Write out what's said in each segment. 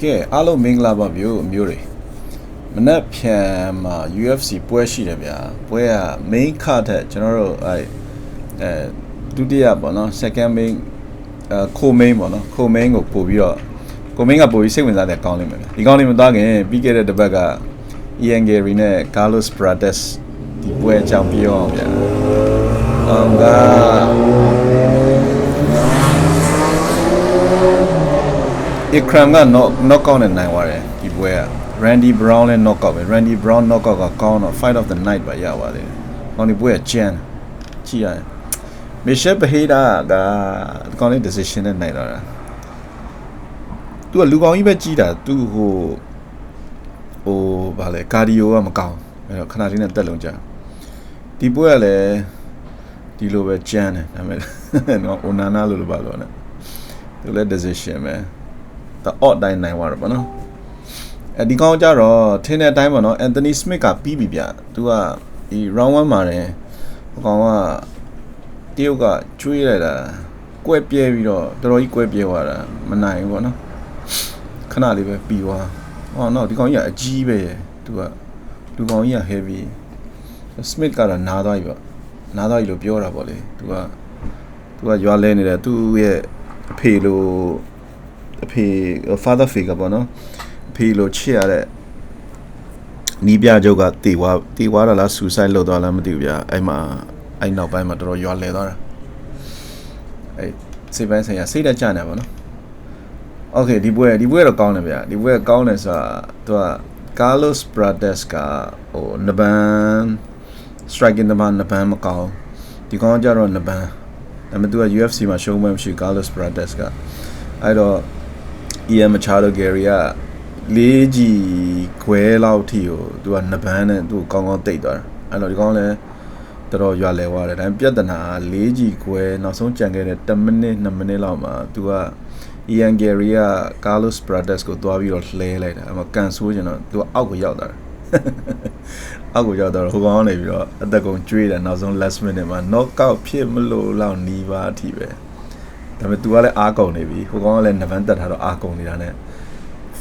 ကဲအားလုံးမင်္ဂလာပါမျိုးအမျိုးတွေမနက်ဖြန်မှာ UFC ပွဲရှိတယ်ဗျာပွဲက main card ထက်ကျွန်တော်တို့အဲအဲဒုတိယပေါ့နော် second main အဲ co main ပေါ့နော် co main ကိုပို့ပြီးတော့ co main ကပို့ပြီးစိတ်ဝင်စားတဲ့ကောင်းလိမ့်မယ်ဗျာဒီကောင်းလေးမသားခင်ပြီးခဲ့တဲ့တစ်ပတ်က Ian Gary နဲ့ Carlos Prates ဒီပွဲအကြောင်းပြောအောင်ဗျာအောင်က Ikram က knock knockout နဲ့နိုင်သွားတယ်ဒီပွဲက Randy Brown လည်း knockout ပဲ Randy Brown knockout ကကောင်းတော့ fight of the night ပါရပါတယ်။ကောင်းဒီပွဲကကျန်ကြည့်ရတယ်။ Michelle Pereira ကကောင်းတဲ့ decision နဲ့နိုင်တော့တာ။ तू ကလူကောင်းကြီးပဲကြီးတာ तू ဟိုဟိုဗာလဲကာဒီယိုကမကောင်းအဲ့တော့ခဏလေးနဲ့တက်လုံးကြ။ဒီပွဲကလည်းဒီလိုပဲကျန်တယ်ဒါပေမဲ့နော် Onana လို့လို့ပါလို့ ਨੇ ။သူလည်း decision ပဲ။ the odd တိုင်းနိုင်သွားတယ်ပေါ့နော်အဲဒီကောင်ကြတော့ထင်းတဲ့အတိုင်းပေါ့နော် Anthony Smith ကပြီးပြီဗျသူကဒီ round 1မှာတယ်ဟိုကောင်ကတရုတ်ကကျွေးလိုက်တာကွဲပြဲပြီးတော့တော်တော်ကြီးကွဲပြဲသွားတာမနိုင်ဘူးပေါ့နော်ခဏလေးပဲပြီးသွားဟောနော်ဒီကောင်ကြီးကအကြီးပဲသူကလူကောင်ကြီးက heavy Smith ကတော့နားသွားပြီပေါ့နားသွားပြီလို့ပြောတာပေါ့လေသူကသူကရွာလဲနေတယ်သူ့ရဲ့အဖေလို အဖေ father figure ပေါ့နော်အဖေလိုချစ်ရတဲ့နီးပြချုပ်ကတေဝါတေဝါတာလား suicide လုပ်သွားလားမသိဘူးဗျာအဲ့မှာအဲ့နောက်ပိုင်းမှာတော်တော်ရွာလဲသွားတာအဲ့စိတ်ပိုင်းဆိုင်ရာစိတ်တက်ကြနေပါတော့โอเคဒီပွဲဒီပွဲတော့ကောင်းတယ်ဗျာဒီပွဲကောင်းတယ်ဆိုတာသူက Carlos Prates ကဟိုနဘန် striking နဘန်နဘန်မကောင်းဒီကောင်ကြတော့နဘန်ဒါပေမဲ့သူက UFC မှာရှုံးမှမရှိ Carlos Prates ကအဲ့တော့ Ian Machado Gary ကလေးကြီးခွဲလောက်ထိကိုသူကနဘန်းနဲ့သူကောင်းကောင်းတိတ်သွားတာအဲ့တော့ဒီကောင်းလဲတော်တော်ရွာလဲသွားတယ်ဒါပေမဲ့ပြဿနာလေးကြီးခွဲနောက်ဆုံးကြံခဲ့တဲ့10မိနစ်2မိနစ်လောက်မှာသူက Ian Gary က Carlos Prates ကိုသွားပြီးတော့လှဲလိုက်တာအဲ့မှာကန်ဆိုးကျင်တော့သူကအောက်ကိုရောက်သွားတာအောက်ကိုရောက်တော့ဟိုကောင်ကနေပြီးတော့အသက်ကုန်ကျွေးတယ်နောက်ဆုံး last minute မှာ knockout ဖြစ်မလို့လောက်နီးပါအထိပဲ ဒါပေမဲ့ तू ကလည်းအားကုန်နေပြီဟိုကောင်ကလည်းနဗန်းတက်ထားတော့အားကုန်နေတာ ਨੇ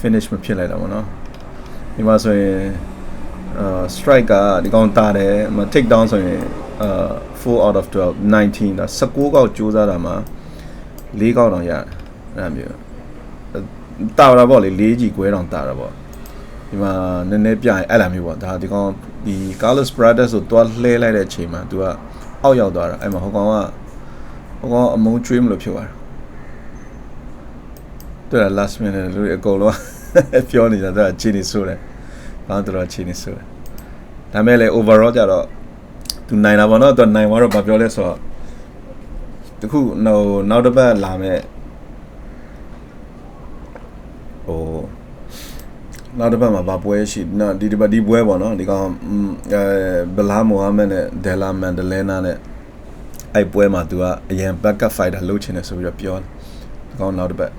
finish မဖြစ်လိုက်တာပေါ့နော်ဒီမှာဆိုရင်အာ strike ကဒီကောင်တာတယ်မ take down ဆိုရင်အာ4 out of 12 19ဒါ16ကောက်ကြိုးစားတာမှာ4ကောက်တောင်ရတယ်အဲ့လိုမျိုးတာတာပေါ့လေ4ကြီးကွဲတောင်တာတာပေါ့ဒီမှာနည်းနည်းပြရင်အဲ့လိုမျိုးပေါ့ဒါဒီကောင်ဒီ Carlos Prates ကိုတွားလှဲလိုက်တဲ့အချိန်မှာ तू ကအောက်ရောက်သွားတာအဲ့မှာဟိုကောင်က ဟိုကောင်အမုန်းကျွေးမလို့ဖြစ်သွားတာတွေ့လား last minute လူအကုန်လုံးပြောနေကြတာချီနေဆိုးတယ်။ဘာတော့ချီနေဆိုးတယ်။ဒါမဲ့လေ overall ကြတော့သူနိုင်တာပေါ့နော်သူနိုင်သွားတော့ဘာပြောလဲဆိုတော့တခုနောက်နောက်တစ်ပတ်လာမဲ့ဟိုနောက်တစ်ပတ်မှာဘာပွဲရှိနော်ဒီတစ်ပတ်ဒီပွဲပေါ့နော်ဒီကောင်အဲဘလာမိုဟာမက်နဲ့ဒဲလာမန်ဒလဲနာနဲ့ အဲ့ပွဲမှာသူကအရင် backup fighter လုပ်ချင်တယ်ဆိုပြီးတော့ပြောတယ်။ကောင်းနောက်တစ်ပတ်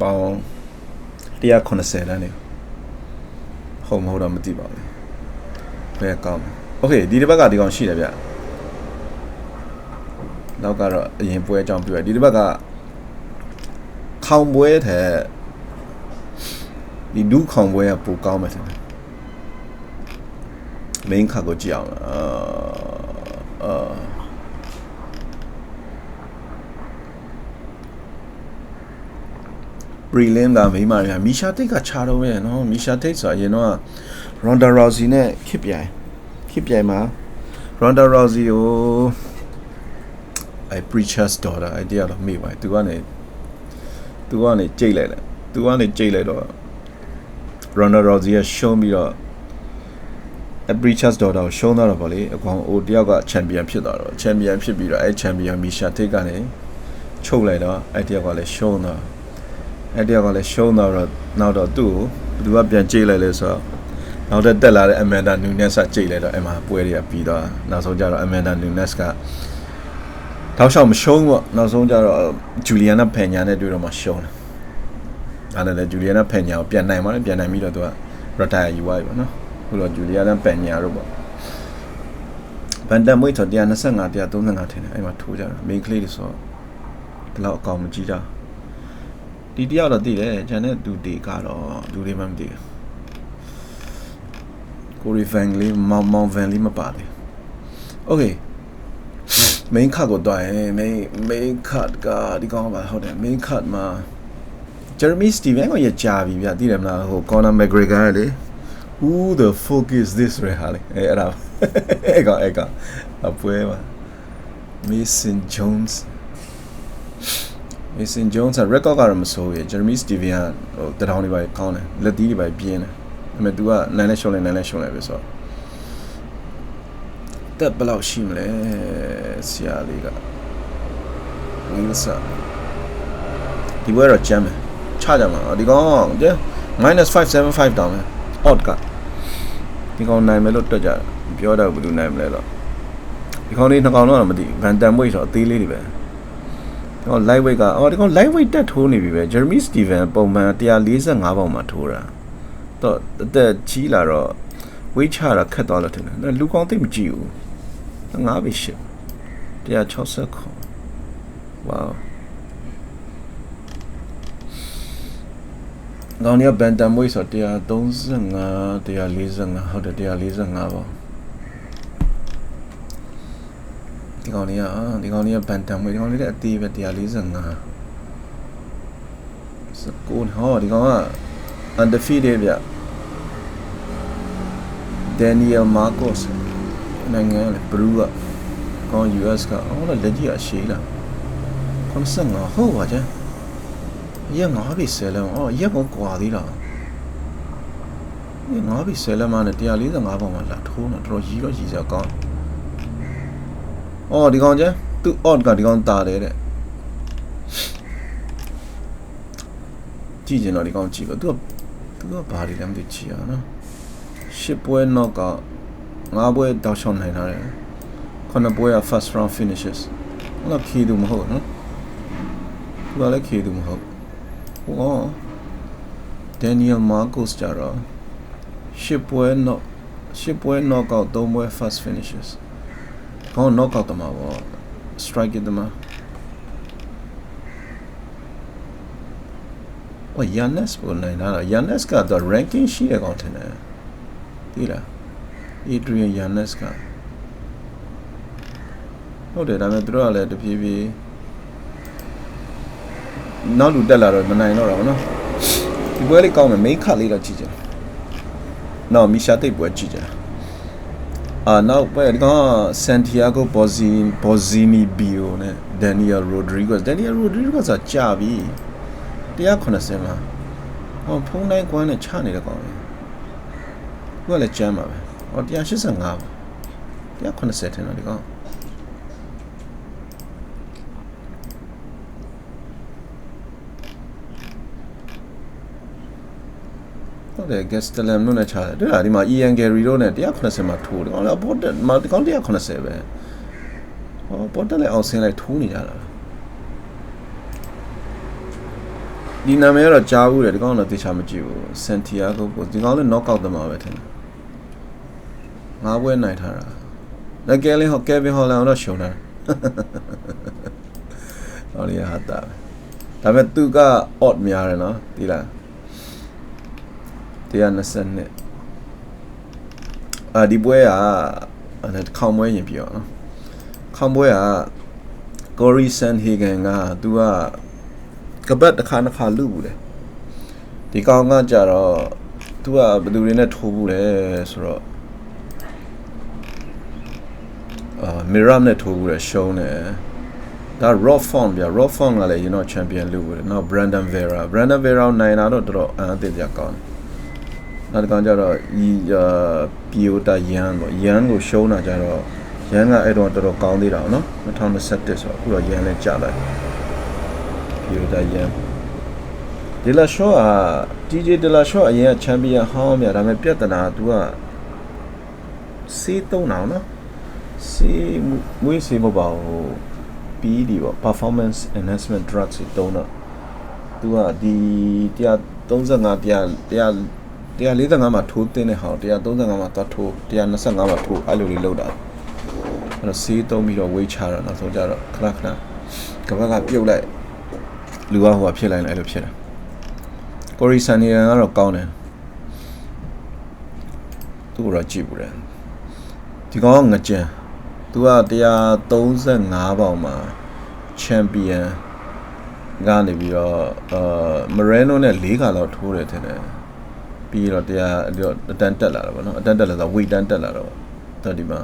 ပေါင်း190တန်းနေ။ဟုတ်မဟုတ်တော့မသိပါဘူး။ဘယ်ကောင်း။ Okay ဒီတစ်ပတ်ကဒီကောင်ရှိတယ်ဗျ။နောက်ကတော့အရင်ပွဲအကြောင်းပြောရဒီတစ်ပတ်ကခေါင်ပွဲထက်ဒီဒူးခေါင်ပွဲကပိုကောင်းမယ်ထင်တယ်။ main ခါကိုကြည့်အောင်အာအာ prelim ကမိမရမီရှာတိတ်ကခြားတော့ရဲ့နော်မီရှာတိတ်ဆိုအရင်တော့ Ronda Rousey နဲ့ခစ်ပြိုင်ခစ်ပြိုင်မှာ Ronda Rousey ကိုအဲ preacher's daughter အဲ့တရားတော့မေ့ပါသူကနေသူကနေကြိတ်လိုက်တယ်သူကနေကြိတ်လိုက်တော့ Ronda Rousey ကရှုံးပြီးတော့ a preacher's daughter ကိုရှုံးသွားတော့ဗောလေအကောင်ဟိုတယောက်က champion ဖြစ်သွားတော့ champion ဖြစ်ပြီးတော့အဲ champion မီရှာတိတ်ကနေချုပ်လိုက်တော့အဲတယောက်ကလည်းရှုံးသွား အဲ့တယောက်ကလည်းရှုံးတော့နောက်တော့သူ့ကိုဘယ်သူကပြန်ကြိတ်လိုက်လဲဆိုတော့နောက်တက်တက်လာတဲ့ Amanda Nunes ကကြိတ်လိုက်တော့အဲ့မှာပွဲတွေကပြီးသွားနောက်ဆုံးကျတော့ Amanda Nunes ကတောက်လျှောက်မရှုံးပေါ့နောက်ဆုံးကျတော့ Juliana Pena နဲ့တွေ့တော့မှရှုံးတယ်အဲ့ဒါလည်း Juliana Pena ကိုပြန်နိုင်ပါတယ်ပြန်နိုင်ပြီးတော့သူက retire ယူသွားပြီပေါ့နော်ခုတော့ Juliana Pena တို့ပေါ့ဗန်တမ်မွေးတော့125 135ထင်တယ်အဲ့မှာထိုးကြတာ main ကလေးတွေဆိုတော့ဒီလောက်အကောင်မကြီးတာ ဒီတယောက်တော့သိတယ်ဂျန်တဲ့သူတွေကတော့လူတွေမှမသိဘူးကိုရီဖန်လေးမောင်မောင်ဗန်လေးမပါသေးโอเค main card ကိုတွားရင် main main card ကဒီကောင်ပါဟုတ်တယ် main card မှာ Jeremy Steven ကိုရကြာပြီဗျသိတယ်မလားဟို Conor McGregor လေ who the fuck is this ရဟာလေအဲ့အဲ့ဒါအဲ့ကောင်အဲ့ကောင်အပွဲပါ Mason Jones Mason Jones က record ကတော့မဆိုးရ Jeremy Steven ကဟိုတထောင်တွေပါကောင်းတယ်လက်သီးတွေပါပြင်းတယ်ဒါပေမဲ့ तू ကနိုင်လဲရှုံးလဲနိုင်လဲရှုံးလဲပဲဆိုတော့တက်ဘယ်လောက်ရှိမလဲဆရာလေးကဝင်းစာဒီဘွဲတော့ကျမ်းမယ်ချကြမှာဒီကောင်ကျ -575 တောင်းမယ် odd ကဒီကောင်နိုင်မယ်လို့တွက်ကြတယ်ပြောတော့ဘယ်သူနိုင်မလဲတော့ဒီကောင်လေးနှစ်ကောင်တော့မသိဗန်တန်မွေးဆိုအသေးလေးတွေပဲ ဒီကောင် light weight ကအော်ဒီကောင် light weight တက်ထိုးနေပြီပဲ Jeremy Steven ပုံမှန်145ပေါင်မှာထိုးတာတော့အသက်ကြီးလာတော့ weight ချတာခက်သွားလို့ထင်တယ်လူကောင်သိမကြည့်ဘူး9ပြီရှစ်160ခွန် wow ကောင်းရဘန်တမ်မွေးဆို135 145ဟုတ်တယ်145ပါ ဒီကောင်လေးอ่ะဒီကောင်လေးကဘန်တမ်မွေးဒီကောင်လေးလည်းအသေးပဲ145စကူဟောဒီကောင်က undefeated ဗျ Daniel Marcos နိုင်ငံလေဘရူးကကောင်း US ကအော်လက်ကြီးအရှိလား85ဟုတ်ပါကြရက်ငါးပြီဆယ်လမ်းအော်ရက်ကောကွာသေးတာဒီငါးပြီဆယ်လမ်းမှနဲ့145ပေါင်မှလာထိုးတော့တော်တော်ရီတော့ရီစရာကောင်း အော်ဒီကောင်ကျသူ odd ကဒီကောင်တာတယ်တဲ့ကြည့်ကျင်တော့ဒီကောင်ကြည့်ပါသူကသူကဘာတွေလဲမသိကြည့်ရအောင်နော်ရှစ်ပွဲ knock ကငါးပွဲတောက်ချောင်းနိုင်ထားတယ်ခုနှစ်ပွဲက first round finishes ဟုတ်လားခီးသူမဟုတ်နော်သူကလည်းခီးသူမဟုတ်ဟော Daniel Marcos ကြတော့ရှစ်ပွဲ knock ရှစ်ပွဲ knockout သုံးပွဲ first finishes ကောင်း knockout တမှာပေါ့ strike တမှာ哦，Yanes ကိုနိုင်လာတာ Yanes ကတော့ ranking ရှိရကောင်ထင်တယ်သိလား Adrian Yanes ကဟုတ်တယ်ဒါပေမဲ့သူတို့ကလည်းတဖြည်းဖြည်းနောက်လူတက်လာတော့မနိုင်တော့တာဗောနော်ဒီပွဲလေးကောင်းမယ် main card လေးတော့ကြည့်ကြတယ်နောက်မီရှာတိတ်ပွဲကြည့်ကြတယ် အာနောက်ပွဲဒီကောင်ဆန်တီယာဂိုဘောဇီဘောဇီနီဘီယိုနဲ့ဒန်နီယယ်ရိုဒရီဂက်စ်ဒန်နီယယ်ရိုဒရီဂက်စ်ကကြာပြီ190မှာဟောဖုန်းတိုင်းကွမ်းနဲ့ချနေတဲ့ကောင်လေသူကလည်းကျမ်းပါပဲဟော185ပါ190ထင်တော့ဒီကောင် တ်တယ် Gastelum တို့နဲ့ချတယ်တွေ့လားဒီမှာ Ian Gary တို့နဲ့190မှာထိုးတယ်ဟောလေဘောတက်မှာဒီကောင်190ပဲဟောဘောတက်လည်းအောင်ဆင်းလိုက်ထိုးနေကြတာဒီနာမည်ကတော့ကြားဘူးတယ်ဒီကောင်တော့သေချာမကြည့်ဘူး Santiago ကိုဒီကောင်လည်း knockout တမှာပဲထင်တယ်ငါးပွဲနိုင်ထားတာလက်ကဲလင်းဟောကယ်ဗင်ဟော်လန်တော့ရှုံးတာဟောလေဟာတာဒါပေမဲ့သူက odd များတယ်နော်ဒီလား 120နှစ်အာဒီပွဲကအဲ့ခေါင်းပွဲရင်ပြအောင်နော်ခေါင်းပွဲက Cory Sanhagen ကသူကကပတ်တစ်ခါတစ်ခါလူဘူးလေဒီကောင်ကကြတော့သူကဘယ်သူတွေနဲ့ထိုးဘူးလဲဆိုတော့အာ Miram နဲ့ထိုးဘူးလေရှုံးတယ်ဒါ Rob Font ဗျာ Rob Font ကလည်း you know champion လူဘူးလေနောက် Brandon Vera Brandon Vera နိုင်တာတော့တော်တော်အံ့အသစ်ကြကောင်းတယ် နောက်တစ်ကောင်ကျတော့ဒီပီယိုတာယန်ပေါ့ယန်ကိုရှုံးတာကျတော့ယန်ကအဲ့တော့တော်တော်ကောင်းသေးတာနော်2021ဆိုတော့အခုတော့ယန်လည်းကျလိုက်ပီယိုတာယန်ဒီလာရှော့က DJ ဒီလာရှော့အရင်ကချန်ပီယံဟောင်းမြဒါပေမဲ့ပြဿနာက तू ကစေးသုံးတာနော်စေးမွေးစေးမပါဘူးပြီးဒီပေါ့ performance enhancement drugs တွေသုံးတော့ तू ကဒီ135 100 145မှာထိုးတင်းတဲ့ဟာ135မှာသွားထိုး125မှာထိုးအဲ့လိုလေးလောက်တာအဲ့တော့ဆေးသုံးပြီးတော့ဝေးချတော့နောက်ဆုံးကြတော့ခဏခဏကပတ်ကပြုတ်လိုက်လူကဟိုကဖြစ်လိုက်လိုက်အဲ့လိုဖြစ်တာကိုရီဆန်နီယန်ကတော့ကောင်းတယ်သူ့ကိုတော့ကြည့်ဘူးတယ်ဒီကောင်ကငကြံသူက135ပေါင်မှာချန်ပီယံကနေပြီးတော့အာမရန်နိုနဲ့၄ခါတော့ထိုးတယ်ထင်တယ် ပြီးတော့တရားတော့အတန်းတက်လာတာပေါ့နော်အတန်းတက်လာတော့ဝေတန်းတက်လာတော့တော်ဒီမှာ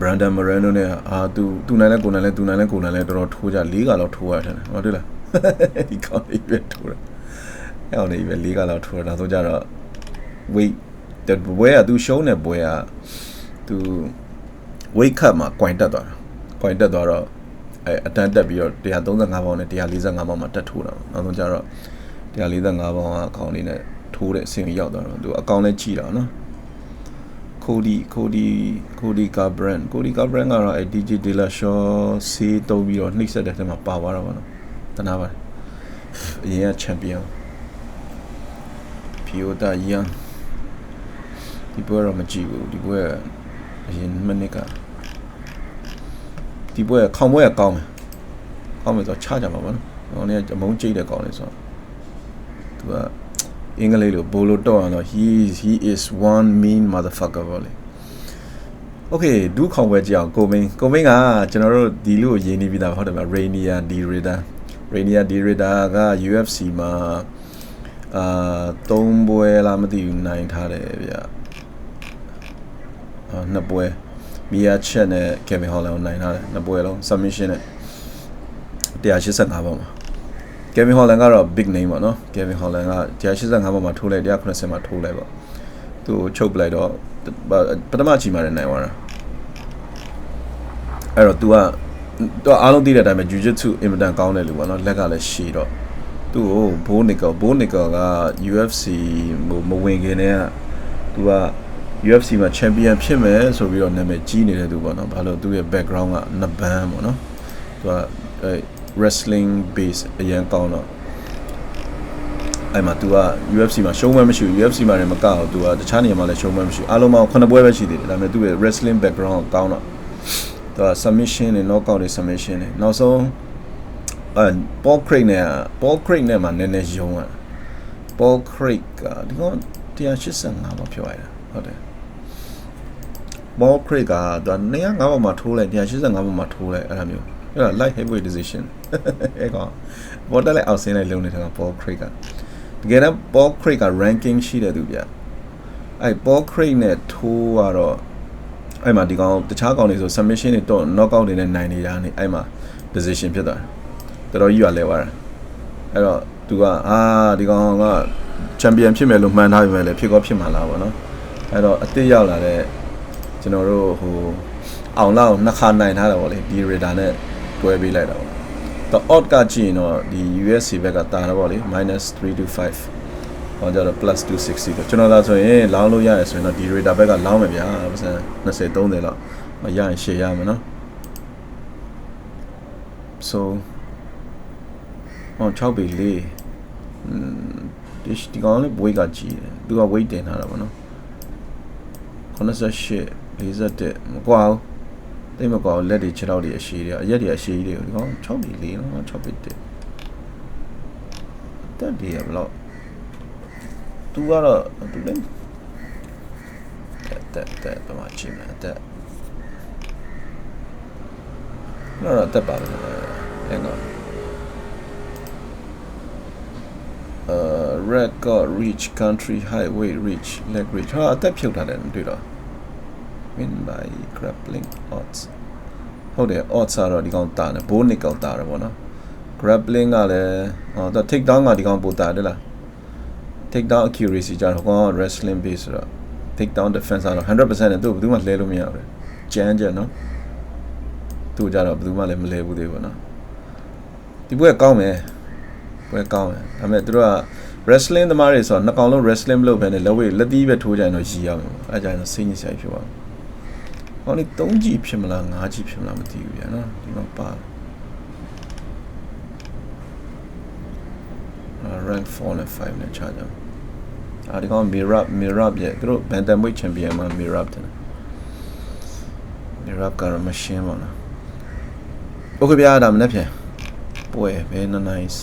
Brandon Moreno နဲ့အာသူသူနိုင်လဲကိုနိုင်လဲသူနိုင်လဲကိုနိုင်လဲတော်တော်ထိုးကြ၄ခါတော့ထိုးရတယ်ဟုတ်တယ်လားဒီကောင်လေးပဲထိုးတယ်အဲ့အောင်လေးပဲ၄ခါတော့ထိုးတာဒါဆိုကြတော့ weight တဘွဲကသူရှုံးတဲ့ဘွဲကသူ weight cut မှာ coin တက်သွားတာ coin တက်သွားတော့အဲအတန်းတက်ပြီးတော့135ပေါင်နဲ့145ပေါင်မှာတက်ထိုးတာနောက်ဆုံးကြတော့ 145ပေါင်ကအကောင်လေးနဲ့ထိုးတဲ့အဆင့်ရောက်သွားတော့သူအကောင်လေးကြည့်တာနော် Cody Cody Cody Garbrandt Cody Garbrandt ကတော့အဲ DJ De La Shaw ဆေးတုံးပြီးတော့နှိမ့်ဆက်တဲ့ထဲမှာပါသွားတာပါနော်တနာပါတယ်အရင်ကချန်ပီယံ Piota Young ဒီပွဲတော့မကြည့်ဘူးဒီပွဲကအရင်မနစ်ကဒီပွဲခေါင်ပွဲကကောင်းတယ်ကောင်းမယ်ဆိုတော့ချကြမှာပါနော်ဟိုနေ့အမုန်းကြိတ်တဲ့ကောင်းလေဆိုတော့ သူကအင်္ဂလိပ်လိုဘိုလိုတော့အောင်တော့ he he is one mean motherfucker ပေါ့လေ Okay ဒုခေါင်ပွဲကြည့်အောင်ကိုမင်းကိုမင်းကကျွန်တော်တို့ဒီလူကိုရင်းနေပြီးသားဟုတ်တယ်မလား Rainier D Raider Rainier D Raider က UFC မှာအာ၃ပွဲလားမသိဘူးနိုင်ထားတယ်ဗျအာနှစ်ပွဲမီယာချက်နဲ့ Kevin Holland ကိုနိုင်ထားတယ်နှစ်ပွဲလုံး submission နဲ့185ပေါင်မှာ Kevin Holland ကတော့ big name ပေါ့နော် Kevin Holland က185ပေါင်မှာထိုးလိုက်190မှာထိုးလိုက်ပေါ့သူ့ကိုချုပ်ပလိုက်တော့ပထမအချိန်မှာလည်းနိုင်သွားတာအဲ့တော့ तू ကသူအားလုံးသိတဲ့အတိုင်းပဲ Jiu-Jitsu အင်မတန်ကောင်းတယ်လို့ပေါ့နော်လက်ကလည်းရှည်တော့သူ့ကိုဘိုးနီကောဘိုးနီကောက UFC မဝင်ခင်တည်းက तू က UFC မှာ champion ဖြစ်မယ်ဆိုပြီးတော့နာမည်ကြီးနေတဲ့သူပေါ့နော်ဘာလို့သူ့ရဲ့ background ကနဘန်ပေါ့နော်သူကအဲ wrestling base အရင်ကောင်းတော့အဲ့မှာ तू က UFC မှာရှုံးမှမရှိဘူး UFC မှာလည်းမကောက်ဘူး तू ကတခြားနေရာမှာလည်းရှုံးမှမရှိဘူးအားလုံးပေါင်း9ပွဲပဲရှိသေးတယ်ဒါပေမဲ့ तू ရဲ့ wrestling background ကောင်းတော့ तू က submission နဲ့ knockout တွေ submission နဲ့နောက်ဆုံးအဲ Paul Craig နဲ့ Paul Craig နဲ့မှနည်းနည်းယုံอ่ะ Paul Craig ကဒီကောင်185ပါပြောရတာဟုတ်တယ် Paul Craig ကသူ205ပါမှာထိုးလိုက်185ပါမှာထိုးလိုက်အဲ့လိုမျိုး အဲ့ဒါ light heavyweight decision အဲ့ကောင်ဘောတက်လိုက်အောက်ဆင်းလိုက်လုံးနေတဲ့ကောင် Paul Craig ကတကယ်တော့ Paul Craig က ranking ရှိတဲ့သူဗျအဲ့ Paul Craig နဲ့ထိုးကတော့အဲ့မှာဒီကောင်တခြားကောင်တွေဆို submission တွေတော့ knockout တွေနဲ့နိုင်နေတာနေအဲ့မှာ decision ဖြစ်သွားတယ်တော်တော်ကြီးရလဲသွားတာအဲ့တော့သူကအာဒီကောင်ကချန်ပီယံဖြစ်မယ်လို့မှန်းထားပြီပဲလေဖြစ်ကောဖြစ်မှာလားဗောနော်အဲ့တော့အစ်စ်ရောက်လာတဲ့ကျွန်တော်တို့ဟိုအောင်လောက်နှစ်ခါနိုင်ထားတယ်ဗောလေဒီ radar နဲ့ တွဲပေးလိုက်တာဗောတော့ odd ကကြည့်ရင်တော့ဒီ USC ဘက်ကတာတော့ဗောလေ -325 ဟောကြတော့ plus 260 တော့ကျွန်တော်သာဆိုရင်လောင်းလို့ရရဆိုရင်တော့ဒီ radar ဘက်ကလောင်းမယ်ဗျာပတ်စံ20 30လောက်မရရင်ရှေ့ရမယ်နော် so ဟော6ပေလေးอืมဒီဒီကောင်လေးဘွေးကကြီးတယ်သူက weight တင်ထားတာပေါ့နော်98 41မကွာဘူး တိတ်မကွာဘူးလက်တွေခြေထောက်တွေအရှိတွေအရက်တွေအရှိကြီးတွေကိုဒီကောင်6ပေလေးနော်6ပေ1တက်ဒီရဘလို့သူကတော့သူလည်းတက်တက်ပမာချင်းတယ်တက်နော်တက်ပါလို့အဲ့ကောင် uh record reach country highway reach leg reach ဟာအသက်ဖြုတ်ထားတယ်တွေ့တော့ win by grappling odds ဟုတ်တယ် odds ကတော့ဒီကောင်တာတယ်ဘိုးနစ်ကောင်တာတယ်ဗောနော် grappling ကလည်းဟောတော့ take down ကဒီကောင်ပိုတာတယ်လား take down accuracy ကြတော့ကောင် wrestling base ဆိုတော့ take down defense ကတော့100%နဲ့သူ့ဘယ်သူမှလဲလို့မရဘူးကြမ်းကြမ်းနော်သူ့ကြတော့ဘယ်သူမှလည်းမလဲဘူးသေးဘူးနော်ဒီဘက်ကကောင်းမယ်ပွဲကောင်းတယ်ဒါပေမဲ့သူတို့က wrestling သမားတွေဆိုတော့နှစ်ကောင်လုံး wrestling မလုပ်ဘဲနဲ့လက်ဝဲလက်သီးပဲထိုးကြရင်တော့ရည်ရမယ်အဲကြရင်စိတ်ညစ်စရာဖြစ်သွား ဟောလေ3ကြီးဖြစ်မလား5ကြီးဖြစ်မလားမသိဘူးဗျာနော်ဒီမှာပါ rank 4နဲ့5နဲ့ချကြတယ်အာဒီကောင် mirab mirab ရဲ့သူတို့ bantamweight champion မှာ mirab တယ် mirab ကတော့မရှင်းပါဘူးโอเคဗျာဒါမနေ့ပြန်ပွဲဘယ်နှစ်နိုင်စ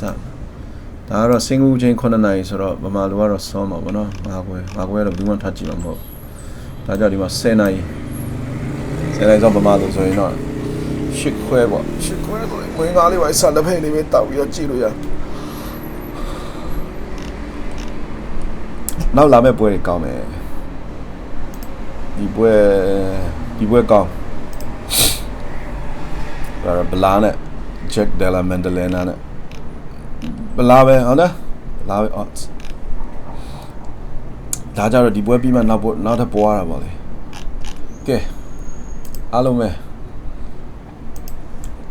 ဒါကတော့စင်ကူချင်း9နိုင်ဆိုတော့ဗမာလူကတော့စောမှာပေါ့နော်ငါကွယ်ငါကွယ်တော့ဘူးမှထပ်ကြည့်မှာမဟုတ်ဒါကြောင့်ဒီမှာ10နိုင် 10နိုင်ဆိုဗမာလူဆိုရင်တော့ရှစ်ခွဲပေါ့ရှစ်ခွဲဆိုရင်ဝင်းကားလေးပါဆက်လက်ဖိတ်လေးပဲတောက်ပြီးတော့ကြည့်လို့ရနောက်လာမယ့်ပွဲတွေကောင်းမယ်ဒီပွဲဒီပွဲကောင်းဒါတော့ဘလာနဲ့ Jack Della Maddalena နဲ့ဘလာပဲဟုတ်လားဘလာပဲ odds ဒါကြတော့ဒီပွဲပြီးမှနောက်ပွဲနောက်ထပ်ပွားတာပေါ့လေကဲ အားလုံးပဲ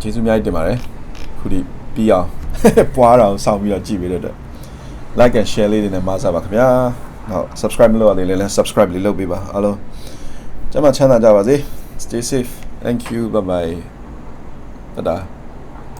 ကျေးဇူးအများကြီးတင်ပါတယ်ခုဒီပြီးအောင်ပွားတာကိုစောင့်ပြီးတော့ကြည့်ပေးတဲ့အတွက် like and share လေးတွေနဲ့မဆာပါခင်ဗျာနောက် subscribe မလုပ်ရသေးရင်လည်း subscribe လေးလုပ်ပေးပါအားလုံးကျမ်းမချမ်းသာကြပါစေ stay safe thank you bye bye တဒါ